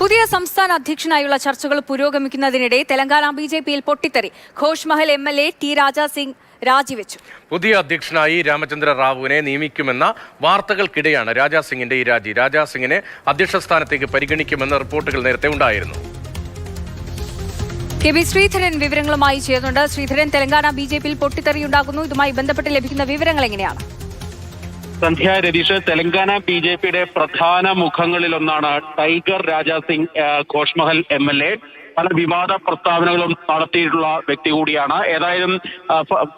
പുതിയ സംസ്ഥാന അധ്യക്ഷനായുള്ള ചർച്ചകൾ പുരോഗമിക്കുന്നതിനിടെ തെലങ്കാന ബി ജെ പിയിൽ പൊട്ടിത്തെറി. Ghosh Mahal M L A T Raja Singh രാജിവെച്ചു. പുതിയ അധ്യക്ഷനായി രാമചന്ദ്ര റാവുവിനെ നിയമിക്കുമെന്ന വാർത്തകൾക്കിടെയാണ് രാജാ സിംഗിന്റെ ഈ രാജി. രാജാസിംഗിനെ അധ്യക്ഷ സ്ഥാനത്തേക്ക് പരിഗണിക്കുമെന്ന റിപ്പോർട്ടുകൾ നേരത്തെ ഉണ്ടായിരുന്നു. കെ വി ശ്രീധരൻ വിവരങ്ങളുമായി ചേർന്നുണ്ട്. ശ്രീധരൻ തെലങ്കാന ബി ജെ പിയിൽ പൊട്ടിത്തെറിയുണ്ടാകുന്നു ഇതുമായി ബന്ധപ്പെട്ട് ലഭിക്കുന്ന വിവരങ്ങൾ എങ്ങനെയാണ്? സന്ധ്യ രതീഷ് തെലങ്കാന ബി ജെ പിയുടെ പ്രധാന മുഖങ്ങളിലൊന്നാണ് tiger Raja Singh Ghoshmahal M L A. പല വിവാദ പ്രസ്താവനകളും നടത്തിയിട്ടുള്ള വ്യക്തി കൂടിയാണ്. ഏതായാലും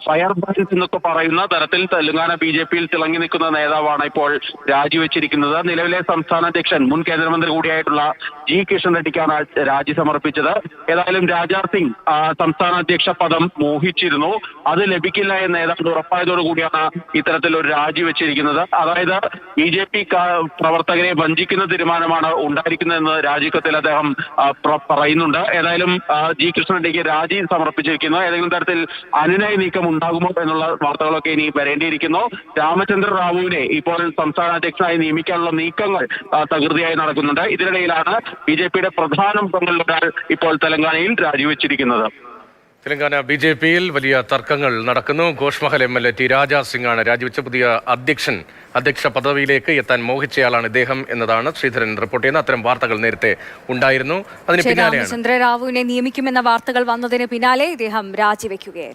ഫയർ ബ്രാൻഡ്സ് എന്നൊക്കെ പറയുന്ന തരത്തിൽ തെലങ്കാന ബി ജെ പിയിൽ തിളങ്ങി നിൽക്കുന്ന നേതാവാണ് ഇപ്പോൾ രാജിവെച്ചിരിക്കുന്നത്. നിലവിലെ സംസ്ഥാന അധ്യക്ഷൻ മുൻ കേന്ദ്രമന്ത്രി കൂടിയായിട്ടുള്ള ജി കിഷൻ റെഡ്ഡിക്കാണ് രാജി സമർപ്പിച്ചത്. ഏതായാലും രാജാ സിംഗ് സംസ്ഥാന അധ്യക്ഷ പദം മോഹിച്ചിരുന്നു. അത് ലഭിക്കില്ല എന്ന് ഏതാണ്ട് ഉറപ്പായതോടുകൂടിയാണ് ഇത്തരത്തിൽ ഒരു രാജിവെച്ചിരിക്കുന്നത് അതായത് ബി ജെ പി പ്രവർത്തകരെ വഞ്ചിക്കുന്ന തീരുമാനമാണ് ഉണ്ടായിരിക്കുന്നതെന്ന് രാജിക്കത്തിൽ അദ്ദേഹം പറയുന്നുണ്ട്. ഏതായാലും ജി കൃഷ്ണറെഡ്ഡിക്ക് രാജി സമർപ്പിച്ചിരിക്കുന്നു. ഏതെങ്കിലും തരത്തിൽ അനുനയ നീക്കം ഉണ്ടാകുമോ എന്നുള്ള വാർത്തകളൊക്കെ ഇനി വരേണ്ടിയിരിക്കുന്നു. രാമചന്ദ്ര റാവുവിനെ ഇപ്പോൾ സംസ്ഥാന അധ്യക്ഷനായി നിയമിക്കാനുള്ള നീക്കങ്ങൾ തകൃതിയായി നടക്കുന്നുണ്ട്. ഇതിനിടയിലാണ് ബി ജെ പിയുടെ പ്രധാന ഇപ്പോൾ തെലങ്കാനയിൽ രാജിവെച്ചിരിക്കുന്നത്. തെലങ്കാന ബി ജെ പിയിൽ വലിയ തർക്കങ്ങൾ നടക്കുന്നു. Ghoshmahal M L A T Raja സിംഗാണ് ആണ് രാജിവെച്ച പുതിയ അധ്യക്ഷൻ. അധ്യക്ഷ പദവിയിലേക്ക് എത്താൻ മോഹിച്ചയാളാണ് ഇദ്ദേഹം എന്നതാണ് ശ്രീധരൻ റിപ്പോർട്ട് ചെയ്യുന്ന അത്തരം വാർത്തകൾ നേരത്തെ ഉണ്ടായിരുന്നു. അതിന് പിന്നാലെ രാമചന്ദ്ര റാവുവിനെ നിയമിക്കുമെന്ന വാർത്തകൾ വന്നതിന് പിന്നാലെ ഇദ്ദേഹം രാജിവെക്കുകയായിരുന്നു.